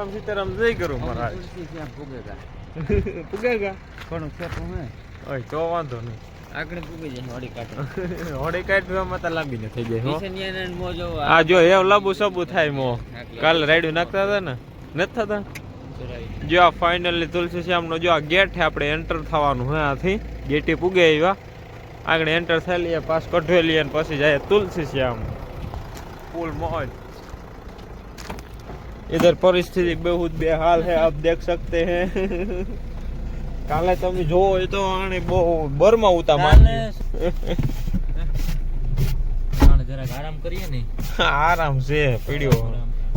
રામ સીતારામ જય કરું મહારાજ પુગેગા ખેતું હે? ઓય તો વાંધો નહીં. આગળ પૂગી જાય હોડી કાઢો. હોડે કાઢવામાં તો લાંબી ન થઈ જાય આ જો એવ લાંબુ સબુ થાય મો. કાલ રાઈડું નાખતા હતા ને? નથી થતા? જો આ ફાઇનલી તુલસી શ્યામનો જો આ ગેટ છે આપણે એન્ટર થવાનું હે આથી. ગેટી પૂગે આવ્યા આગળ એન્ટર થઈ લઈએ પાસ કઢવે લઈએ પછી જાય તુલસી શ્યામ. ફૂલ મોજ. इधर परिस्थिति बहुत बेहाल है आप देख सकते हैं। કાલે તમે જોવો એ તો આને બહુ બરમાં ઉતા માને જરાક આરામ કરીએ ને આરામ છે પડ્યો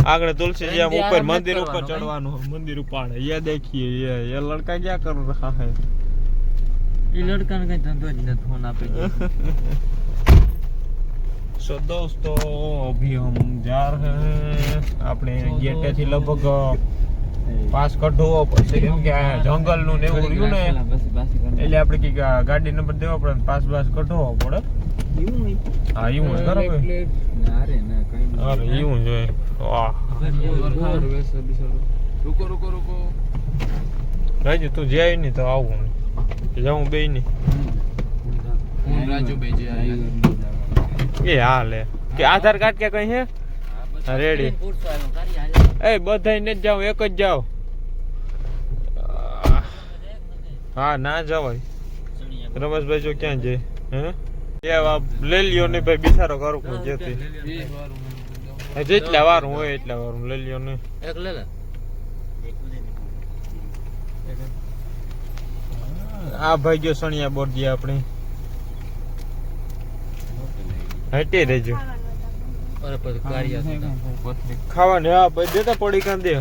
આગળ તુલસી જ્યાં ઉપર મંદિર ઉપર ચડવાનું મંદિર ઉપાડે એ દેખીએ એ એ લડકા ક્યાં કર રહા હે એ લડકાને કઈ ધંધો જ નથી ફોન આપે सो दोस्तों अभी हम जा रहे हैं આપણે ગેટે થી લગભગ પાસ કઢવો પછી કેમ કે આ જંગલ નું ને એવું રહ્યું ને એટલે આપણે કઈક આ ગાડી નંબર દેવો પડે ને પાસ બાસ કઢવો પડે હા એવું જ બરાબર અરે એવું જ હોય વાહ રૂકો રૂકો રૂકો રાજુ તું જાય નહીં તો આવું જાઉં બે નહીં હું રાજુ ભાઈ જે એ હા લે કે આધાર કાર્ડ કે કઈ હે? રેડી એ બધાય ને જાવ એક જ જાવ હા ના જવાય. રમેશભાઈ જો ક્યાં જાય? હે? લઈ લ્યો ને ભાઈ બિચારો કરું કોઈ જેથી જેટલા વાર હોય એટલા વાર લઈ લ્યો ને. એક લે લે. આ ભાઈ ગયો સણિયા બોર્ડી આપણી. હટી રહેજો. ખાવાની હા દેતા પડી કાં દે.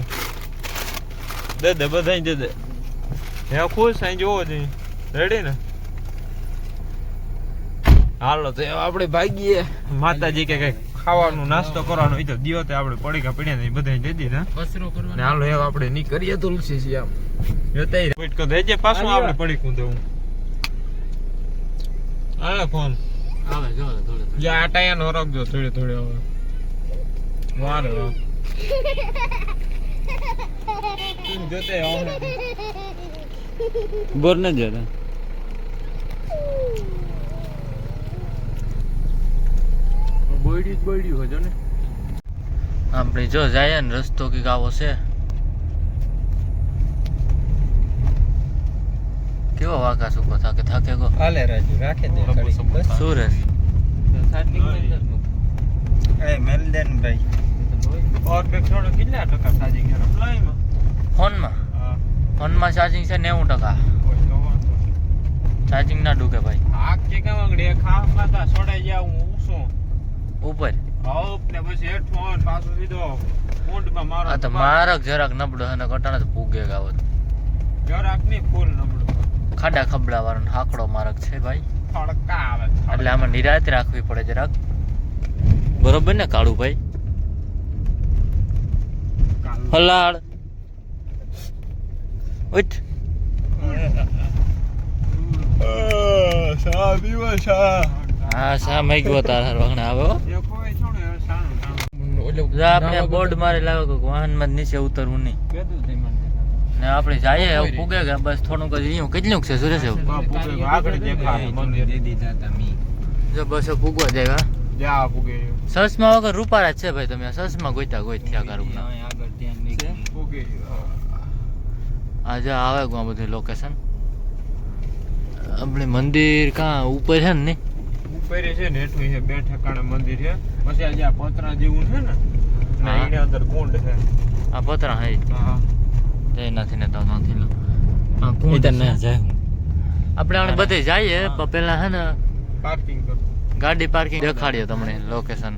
દે દે બધા દે દે. હે ખુશ અહીં જોવો જોઈએ રેડી ને? હાલો તો આપણે ભાગીએ. માતાજી કે કઈ ખાવાનું નાસ્તો કરવાનો એ તો દિયો તે આપણે પડીકા પડ્યા ને બધા દે દીધા કચરો કરવાનો. ને હાલો હવે આપણે નીકળીએ તુલસી આમ. જોતાઈ વેટ કર દેજે પાછું આપણે પડીકું દઉં હાલે ફોન. આવે જો થોડે જે આ ટાયર નો રાખજો થોડી થોડી હવે. વાર હવે તું જોતે આવો. બોર ન જરા. બોયડી જ બોયડી હોજો ને. આપણે જો જાય ને રસ્તો કંઈક આવો છે. કેવો વાકા સુકો થાકે થાકે ગો. હાલે રાજુ રાખે દે. બસ. સુરેશ એ મેલદેન ભાઈ ઓર બે થોડો કેટલા ટકા સાજી ગયા રમલાઈમાં ફોનમાં? હા. ફોનમાં ચાર્જિંગ છે નેવું ટકા. તો. ચાર્જિંગ ના ડૂકે ભાઈ. આગ કે કેમ આગળ એક માતા છોડાઈ જાવ હું ઊંચો ઉપર? હોપ ને પછી હેડફોન ને પાછો સીધો કુંડમાં મારો આ તો મારક જરાક નબળો અને કટાણે તો પૂગે ગાવત જરાક નહીં ફૂલ નબળું. ખાડા ખબડા વાળો હાકડો માર્ગ છે ભાઈ. એટલે આમાં નિરાત રાખવી પડે જરાક. બરોબર ને કાળુ ભાઈ? હલાડ ઉઠ. હા મઈ ગયો તારા વગણે આવે આપણે બોર્ડ મારે લાવે કે વાહનમાં નીચે ઉતરવું નહીં. ને આપણે જઈએ હવે પૂગે ગયા બસ થોડુંક જ અહીંયા કેટલું છે સુરેશ કે આગળ દેખાય જો બસ પૂગવા જાય હા. જા પૂગે. સસમા વગર રૂપારા જ છે ભાઈ તમે સસમા ગોઈતા ગોઈ થયા કરું આજે આવે ગયું આ બધું લોકેશન આપણે મંદિર કાં ઉપર છે ને નહીં? ઉપર છે ને હેઠું છે બે ઠેકાણે મંદિર છે. પછી આજે આ પતરા જેવું છે ને ના એની અંદર કુંડ છે. આ પતરા હે. હા જઈ નથી ને તો નથી લો. હા કુંડ છે. આપણે આપણે બધે જઈએ પણ પેલા હે ને પાર્કિંગ ગાડી પાર્કિંગ દેખાડીએ તમને લોકેશન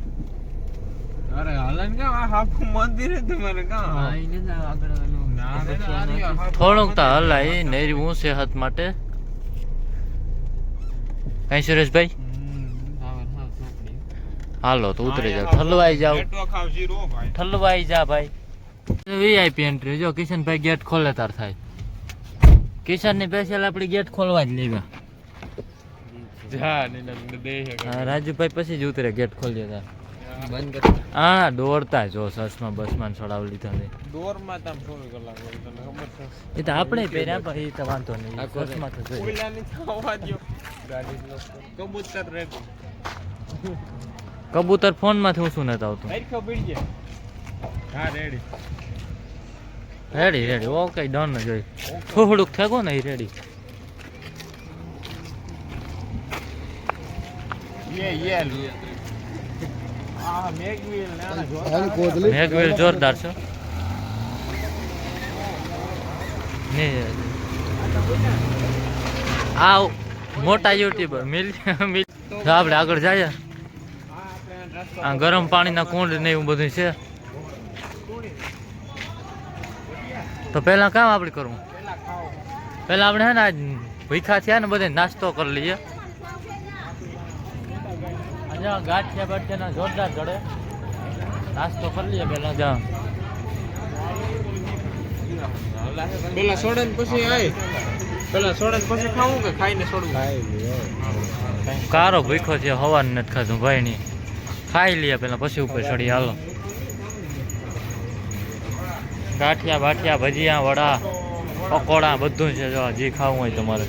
અરે હાલન કા આ આખું મંદિર છે તમારે કા? થોડુંક તો હલાય નેરી હું સેહત માટે? કઈ સુરેશભાઈ. હાલો તો ઉતરી જાવ ઠલવાઈ જાવ ઠલવાઈ જા ભાઈ. વીઆઈપી એન્ટ્રી જો કિશનભાઈ ગેટ ખોલે તાર થાય. કિશનની સ્પેશિયલ આપણી ગેટ ખોલવા જ લેવા. રાજુભાઈ પછી જ ઉતરે ગેટ ખોલીએ તાર. હા દોડતા જો સસમાં બસમાં ચડાવી લીધા છે દોરમાં તામ થોડી કલાક ખબર છે? એ તો આપણે પહેર્યા પણ એ તો વાંધો નહીં. સસમાં તો જોઈએ. થવા કબૂતર રેડી. કબૂતર ફોનમાંથી હું શું નતા આવતું હરખો પડી જાય હા ready ready ready okay done જોઈ થોડુંક થેગો ને રેડી યે યે આ મેગવીલ જોરદાર છે. આ મોટા યુટ્યુબર મિલ મિલ. આપણે આગળ જઈએ. આ ગરમ પાણીના કુંડ ને એવું બધું છે. તો પહેલાં કામ આપણે કરવું? પેલા આપણે હે ને આજ ભૂખા થયા ને બધે નાસ્તો કરી લઈએ. ગાંઠિયા બાઠિયાના જોરદાર ચડે નાસ્તો કરી લઈએ પહેલાં જા. પેલા સોડે ને પછી આય. પેલા સોડે પછી ખાવું કે ખાઈને કારો ભૂખો છે હવાર નથી ખાધું ભાઈ ની. ખાઈ લઈએ પેલા પછી ઉપર ચડી હાલો. ગાંઠિયા બાઠિયા ભજીયા વડા પકોડા બધું છે જો જે ખાવું હોય તમારે.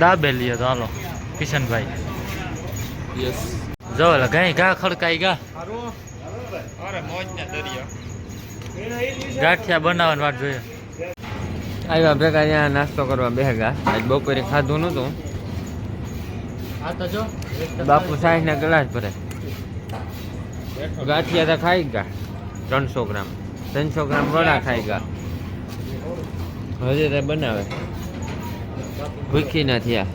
દાબે લઈએ તો હાલો કિશનભાઈ. યસ જો એટલે ગાય ગા ખડકાઈ ગા. ગાંઠિયા બનાવવાની વાત જોઈએ. આવ્યા ભેગા અહીંયા નાસ્તો કરવા બેગા આજ બપોરે ખાધું નહોતું. બાપુ સાહેબ ના ગ્લાસ ભરે. ગાંઠિયા તો ખાઈ ગયા. ત્રણસો ગ્રામ. ત્રણસો ગ્રામ વડા ખાઈ ગયા. હજી તે બનાવે. ભૂખી ના થયા.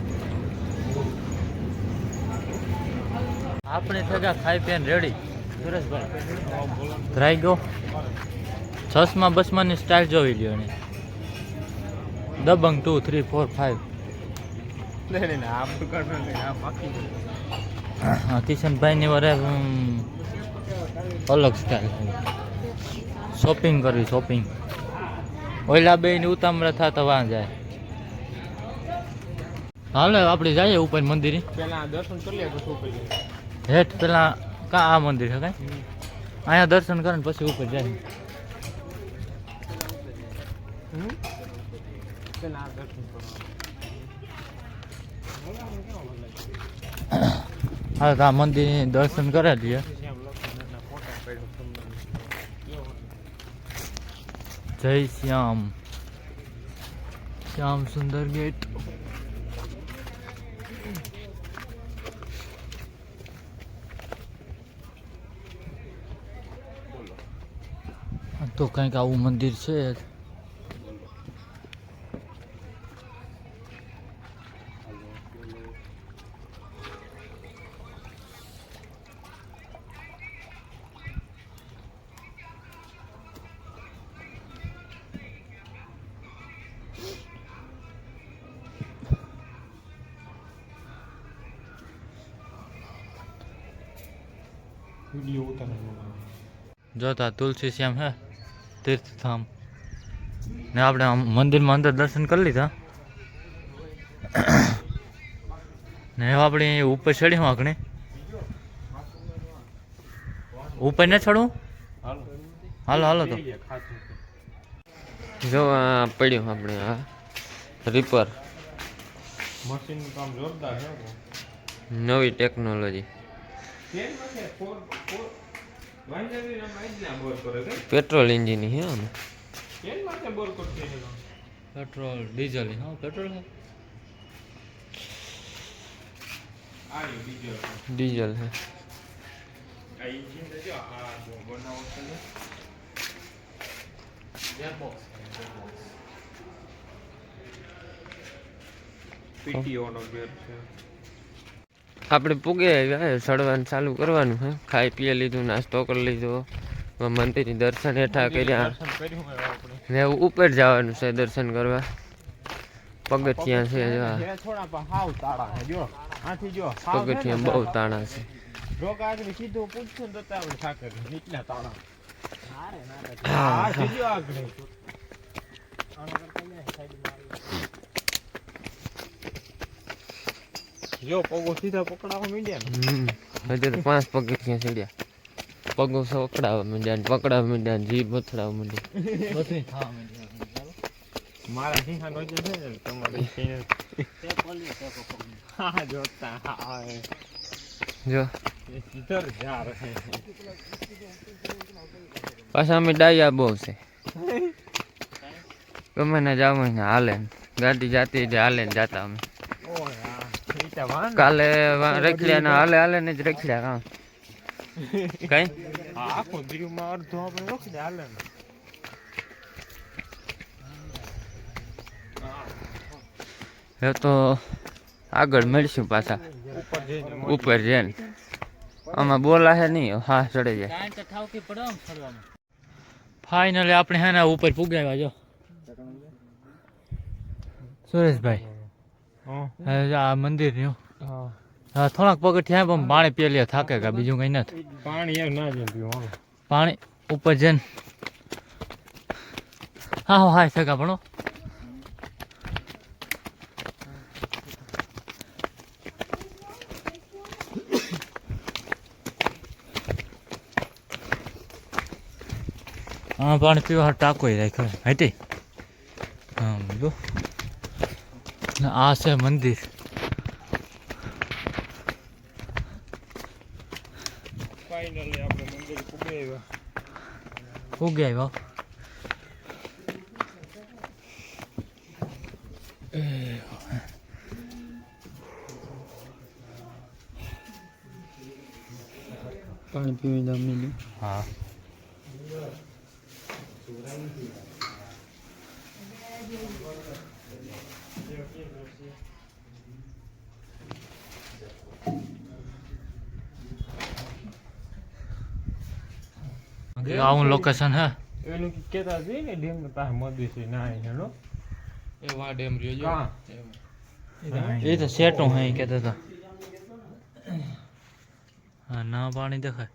આપણે થયા ખાઈ પીને રેડી. સુરેશભાઈ ધરાઈ ગયો. છસમાં બસમાંની સ્ટાઇલ જોઈ લ્યો ને Dabangg two three four five Kishanbhai કિશનભાઈની વરે અલગ સ્ટાઇલ શોપિંગ કરવી શોપિંગ ઓલા બે ની ઉતામળા થતા વાં જાય. હાલે આપણે જઈએ ઉપર મંદિરે. પેલા દર્શન કરી લે પછી ઉપર જઈએ. હેઠ પેલા કા આ મંદિર છે કાંઈ? અહીંયા દર્શન કરે ને પછી ઉપર જાય. હા તો આ મંદિર દર્શન કરે લઈએ શ્યામ લક્ષ્મણના ફોટા પાડ્યો તમને. જય શ્યામ. શ્યામ સુંદર ગેટ. તો કંઈક આવું મંદિર છે. વીડિયો ઉતારવાનો જોતા તુલસી શ્યામ હે તીર્થધામ. ને આપણે મંદિરમાં અંદર દર્શન કરી લીધા. ને હવે આપણે ઉપર ચડ્યું આગળ ઉપર ને ચડવું હાલો. હાલો તો. જો આ પડ્યું આપણે આ રીપર મશીન કામ જોરદાર છે નવી ટેકનોલોજી. પેટ્રોલ એન્જિન હે આમ. કેમ માટે બોર કરશે એ પેટ્રોલ ડીઝલ હા. પેટ્રોલ હે. આ ડીઝલ. ડીઝલ હે. આ engine તો જો આ બ- બનાવો છે ને. Gear છે. આપણે પૂગે આવ્યા ચડવાનું ચાલુ કરવાનું હે? ખાઈ પીએ લીધું નાસ્તો કરી લીધો. મંદિર દર્શન હેઠા કર્યા. ને ઉપર જવાનું છે દર્શન કરવા. પગથિયા છે પગથિયા બહુ તાણા છે. હા, હા હા. સીધું આગળ જો પગો સીધા પકડાવા માંડ્યા ને હમ. હજી તો પાંચ પગથિયા ચડ્યા પગો સકડાવા માંડ્યા ને પકડાવા માંડ્યા ને જીભ અથડાવા માંડ્યા બધું થવા માંડ્યા મારા સિંહા નો છે ને હા જોતા હા જો. કિધર જા રહે. પાછા અમે ડાયા બહુ છે. ગમે ને જાવ ને હાલે ને. ગાડી જાતી જ હાલે ને જાતા અમે. કાલે રખડ્યા ને હાલે હાલે ને જ રખડ્યા હા. કઈ? આખો દીવમાં અડધો આપણે દે હાલે ને. એ તો આગળ મળશું પાછા. ઉપર જઈને. આમાં બોલા હે નહીં હા ચડે જાય. ફાઇનલી આપણે હે ને ઉપર પુગાવ્યા જો. સુરેશભાઈ આ મંદિર રહ્યું. હા. થોડાક પગથિયા પણ પાણી પેલી થાકે કે બીજું કઈ નથી. પાણી એમ ના પીવું પાણી ઉપર જઈને. હા હા હા સકા ભણો. હા પાણી પીવા ટાકો રાખ્યો હાઈટી હા બીજું આ છે મંદિર. ફાઇનલી આપણે મંદિર પૂગી આવ્યા. ઉગે આવ્યો પાણી પીવી દમ હા. આવું લોકેશન હે? એનું કેતા છે ને ડેમ પાસે મોદી છે ના. હેનો એ વા ડેમ રહ્યો જો. એ તો સેટું હે? કેતા હતા હા ના પાણી દેખાય.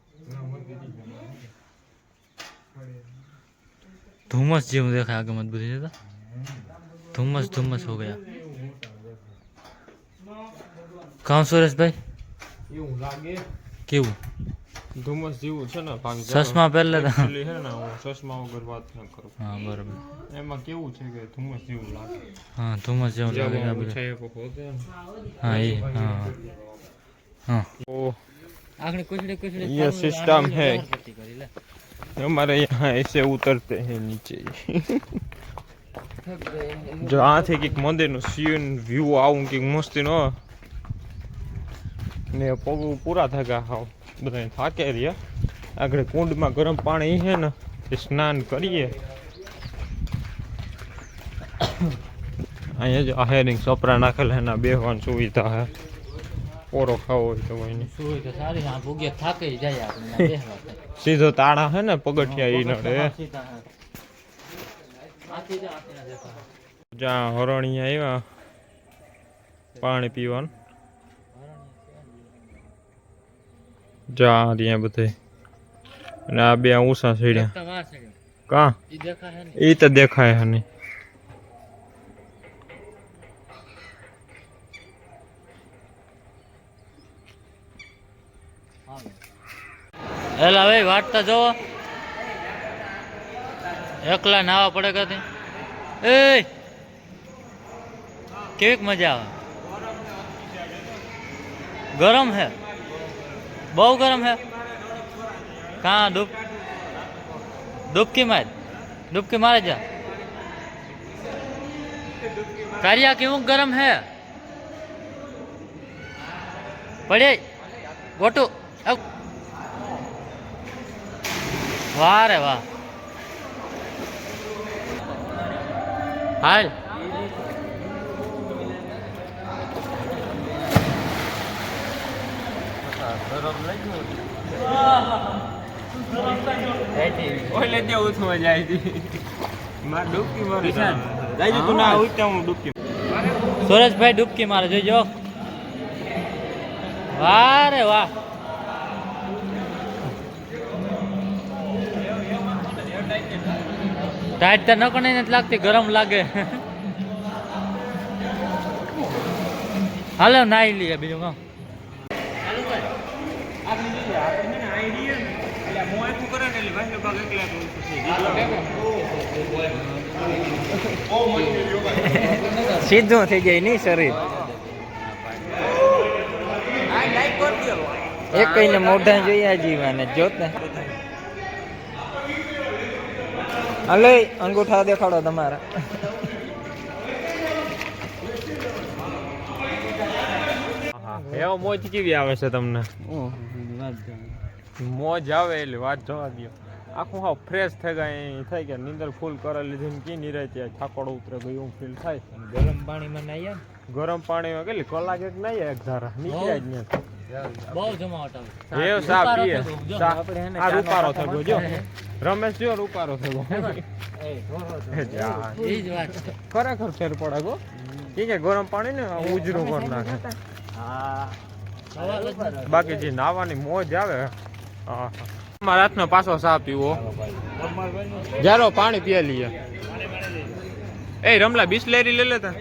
ધુમ્મસ જેવું દેખાય આગળ મત બધી જતા ધુમ્મસ ધુમ્મસ હો ગયા. કાં સુરેશભાઈ? એવું લાગે. કેવું? ધુમ્મસ જેવું છે ને ભાગ ચશ્મા પહેરલે હતા Actually છે ને હું ચશ્મા વગર વાત ન કરું હા બરોબર એમાં કેવું છે કે ધુમ્મસ જેવું લાગે હા ધુમ્મસ જેવું લાગે છે આ જેવું બધું. છે એ વખત હોતે ને. હા એ હા હા ओ આખડી કુચડી કુચડી ये सिस्टम है हमारे यहाँ ऐसे उतरते हैं नीचे જો આથી કંઈક મંદિરનું સીન વ્યૂ આવું કંઈક મસ્તી નો ને પગ પૂરા થયા હાવ બધા થાકે રહ્યા આગળ કુંડમાં ગરમ પાણી છે ને એ સ્નાન કરીએ. અહીંયા જ આહેરિંગ સપરા નાખેલા એના બેહવાની સુવિધા હે પોરો ખાવો હોય તો એની સુવિધા સારી આ ભૂગે થાકે જાય આપણે. સીધો તાળા હે ને પગથિયા ઈ નડે. હા. જ્યાં હરણિયા આવ્યા પાણી પીવાનું. જા ત્યાં બધે. અને આ બે ઊંસા સીડ્યા. રસ્તા વાર છે. કા? ઈ દેખાય ને? એ તો દેખાય હે નહીં એલા ભાઈ વાટતા જોવો. એકલા નાવા પડે કદી એ કેવીક મજા આવે? ગરમ હે? બહુ ગરમ હે કાં ડૂબ ડૂબકી માર ડૂબકી મારે જા કારિયા કેવું ગરમ હે પડે ગોટું આવ. વાહ રે વાહ હાલ ઓલે જાય છે. માર ડૂબકી મારે જાય તું ના ઉઠતા હું ડૂબકી સુરેશભાઈ ડૂબકી મારે જોજો વાહ રે વાહ. ટાઈટ તો નકણી નથી લાગતી ગરમ લાગે. હાલો નાઈ લઈએ બીજું કામ. સીધું થઈ જાય નહીં શરીર. એક કઈને મોઢા જોઈએ જીવાને જોત ને. હલો અંગૂઠા દેખાડો તમારા. એવો મોજ કેવી આવે છે તમને? મોજ આવે એટલે વાત જોવા દો. આખું હાવ ફ્રેશ થઈ ગયા થઈ ગયા. નીંદર ફૂલ કરી લીધી ને કી નીરે ત્યાં થાકોડ ઉતરે ગયું એવું ફીલ થાય. ગરમ પાણીમાં નાઈએ ગરમ પાણીમાં કેટલી? કલાક એક નહીં એક ધારા. નીકળ્યા જ નહીં. બહુ જમાવટ આવે. એ સા પીએ થયો, આ રૂપારો થયો જો. રમેશ જો રૂપારો થયો. એ જ વાત ખરેખર ફેર પડે ગો કે ગરમ પાણી ને ઉજરું કર નાખે. બાકી જે નાવાની મોજ આવે આહા. હાથનો પાછો સા પીવો. જારો પાણી પીએ લઈએ. એ રમલા બિસ્લેરી લે લેતા.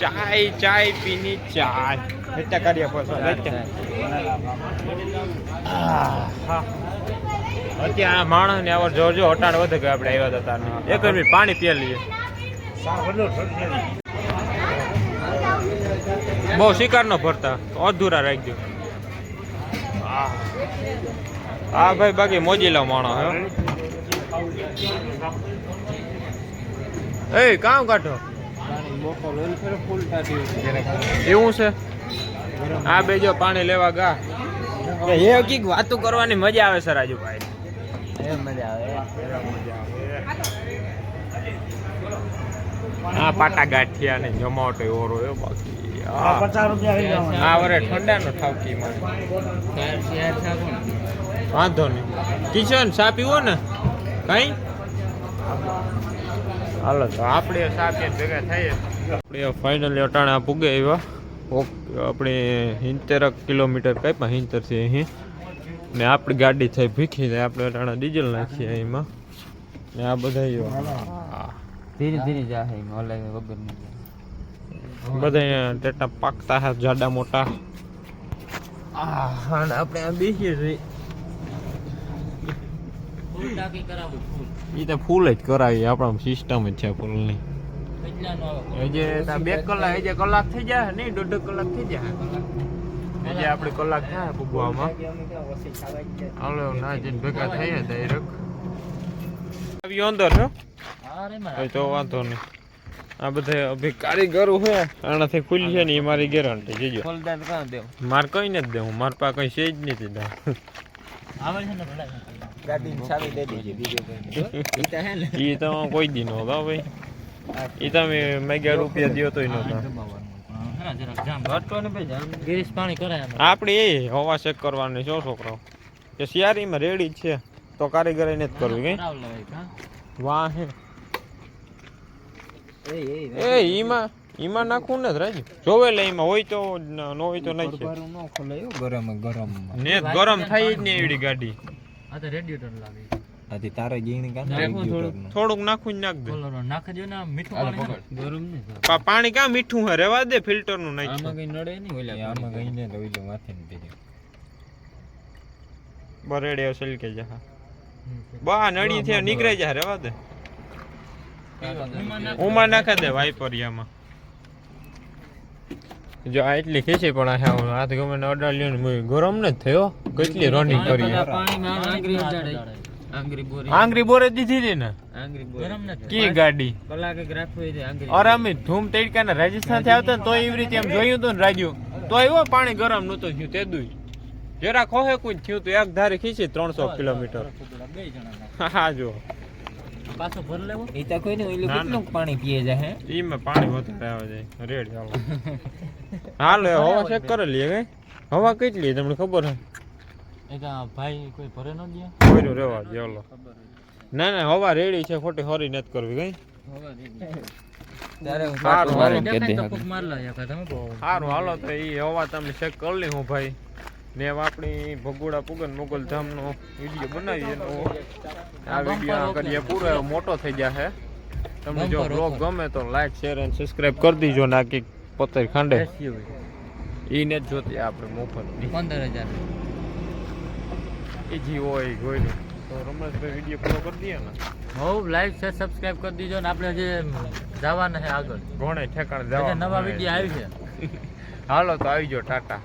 ચાય ચાય પીની ચાય. એટલે કાઢ્યા પછી અત્યારે આ માણસ ને આवर જોરજો હટાણ વધે કે આપણે આવ્યા હતા એક મિનિટ પાણી પીએ લઈએ. બહુ શિકાર ન ભરતા અધૂરા રાખજો. હા ભાઈ બાકી મોજીલો માણો હે. એ કામ કાઢો? એવું છે? આ બે જો પાણી લેવા ગા. એ કંઈક વાતો કરવાની મજા આવે છે રાજુભાઈ. હા પાટા ગાંઠિયા ને જમાવટો ઓરો એ બાકી. હા. આ વરે ઠંડા નો ઠાવકી માં. વાંધો નહીં. કિશન ચા પીવો ને? કઈ? હાલો તો આપણે ચા પીએ ભેગા થઈએ. આપણે ફાઇનલી અટાણા પૂગે આવ્યા. ઓકે આપણે હિંતેરક કિલોમીટર કઈ પણ સિત્તેર છે અહીં. ને આપણી ગાડી થઈ ભીખી ને આપણે અટાણા ડીઝલ નાખીએ એમાં. ને આ બધા ધીરે ધીરે જાહે ઓલાઈ ઓલા વગર નહીં બધા ટેટા પાકતા હા જાડા મોટા. આ આપણે આ બેસીએ છીએ. ફૂલ ટાંકી કરાવું. ફૂલ એ તો ફૂલ જ કરાવી આપણા સિસ્ટમ જ છે ફૂલની. હજે બે કલાક હજે કલાક થઈ જાય નહીં દોઢ કલાક થઈ જાય. હજે આપણે કલાક થાય ભૂગવામાં હાલો ના જઈને ભેગા થઈએ ડાયરેક્ટ આવ્યો અંદર છો તો વાંધો નહીં. આ બધા અભી કારીગરો છે આનાથી ખુલી છે ને એ મારી ગેરંટી જીજો. મારે કઈ નથી દેવું માર પાસે કઈ છે જ નથી દા દે એ તો કોઈ દી નો હતા ભાઈ. એ તમે મેગા રૂપિયા દ્યો તોય નહોતા હા જરાક જામ ઘટતો ને ભાઈ જામ ગિરીશ પાણી કરાય એમાં આપણે એ હવા ચેક કરવાની છો છોકરાઓ. કે શિયાળીમાં રેડી જ છે. તો કારીગરી જ કરવી કઈ? વાહ હે. એ એ ઈમાં નાખવું ને રાજી. જોવે લે એમાં હોય તો ન ન હોય તો નહીં છે ન ખોલાયું ગરમ ગરમ. ને ગરમ થાય જ નહીં એવડી ગાડી. આ તો રેડિયેટર લાગે. આથી તારે ગીણી કાં થોડું. થોડુંક. નાખું જ નાખ દે. નાખજો ને મીઠું પાણી ગરમ ને પાણી ક્યાં મીઠું હે? રેવા દે ફિલ્ટરનું નાખ. આમાં કઈ નડે નહીં ઓલા આમાં કઈ ને લઈ લે માથે ને બીજું બરેડે સલકે જા બા નડી થી નીકળે જા રેવા દે. ઉમા નાખ. નાખે દે વાઇપરિયામાં. જો આ એટલી ખેંચી પણ આ હું હાથ ગમે ને અડાડ્યો ને મુય ગરમ ન થયો. કેટલી રનિંગ કરી આંગળી બોરી. આંગરી બોરે દીધી હતી ને? કી ગાડી? અરે અમે ધૂમ તડકા ને રાજસ્થાનથી આવતા તો એવી રીતે એમ જોયું તો ને રાજુ તો એવો પાણી ગરમ નતું થયું તે દુઈ. જરા ખોહે કોઈ થયું તો એક ધારે ખીચી ત્રણસો કિલોમીટર. હા જો પાછો ભર લેવો? એ તો કોઈ નહીં ઓલું. કેટલું પાણી પીએ જાય હે? ઈમાં પાણી વધારે આવે જાય રેડ ચાલો હાલો હવા ચેક કરી લઈએ કઈ? હવા કેટલી તમને ખબર હે એક ભાઈ કોઈ ભરે ન દે કોઈનું રેવા દે ઓલો ના ના હવા રેડી છે ખોટી હરી નથી કરવી કઈ? સારું હાલો. તો એ હવા તમે ચેક કરી લી હું ભાઈ. ને આપણી ભગોડા પુગન મોગલ ધામનો વીડિયો બનાવીએ એનો આ વીડિયો કરીએ પૂરો મોટો થઈ જશે તમને જો બ્લોગ ગમે તો લાઈક શેર અને સબસ્ક્રાઇબ કરી દીજો ના આ કંઈક પતર ખાંડે. ઈ ને જોતી આપણે મોફત પંદર હજાર એ જી હોય ગોઈ તો રમેશભાઈ વીડિયો પૂરો કરી દઈએ ને. હોવ લાઈક શેર સબસ્ક્રાઇબ કરી દીજો ને આપણે જે જવાના છે આગળ. ઘોડે ઠેકાણે જવા નવા વીડિયો આવી છે. હાલો તો આવી જો ટાટા.